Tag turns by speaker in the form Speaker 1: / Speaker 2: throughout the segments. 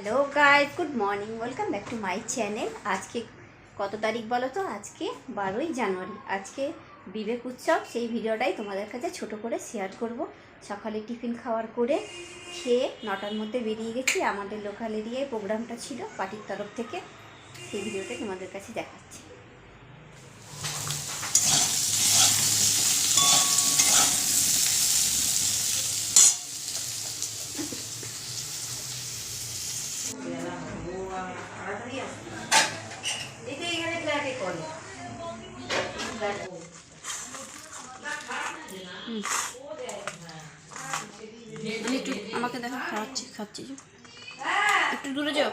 Speaker 1: Hello guys good morning welcome back to my channel আজকে কত তারিখ বলো তো? আজকে বারোই জানুয়ারি। আজকে বিবেক উৎসব, সেই ভিডিওটাই তোমাদের কাছে ছোট করে শেয়ার করব। সকালে টিফিন খাওয়ার করে খেয়ে নটার মধ্যে বেরিয়ে গেছি। আমাদের লোকাল এরিয়ায় প্রোগ্রামটা ছিল, পার্টির তরফ থেকে। সেই ভিডিওটা তোমাদের কাছে দেখাচ্ছি। একটু আমাকে দেখো খাওয়াচ্ছি খাচ্ছি একটু দূরে যাও।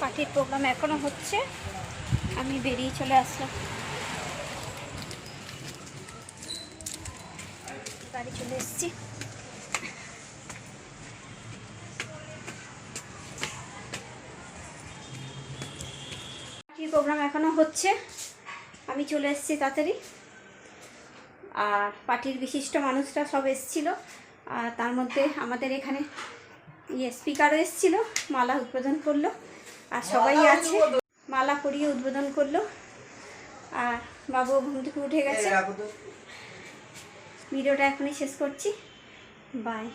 Speaker 1: পার্টির প্রোগ্রাম এখনও হচ্ছে। আমি বেরিয়ে চলে আসলাম। বাড়ি চলে এসেছি। পার্টির প্রোগ্রাম এখনও হচ্ছে। আমি চলে এসেছি তাড়াতাড়ি। আর পার্টির বিশিষ্ট মানুষরা সব এসছিল। আর তার মধ্যে আমাদের এখানে ইয়ে স্পিকারও এসেছিল। মালা উদ্বোধন করল। আর সবাই আছে। মালা পরিয়ে উদ্বোধন করল। আর বাবু ঘুম থেকে উঠে গেছে। ভিডিওটা এখনই শেষ করছি। বাই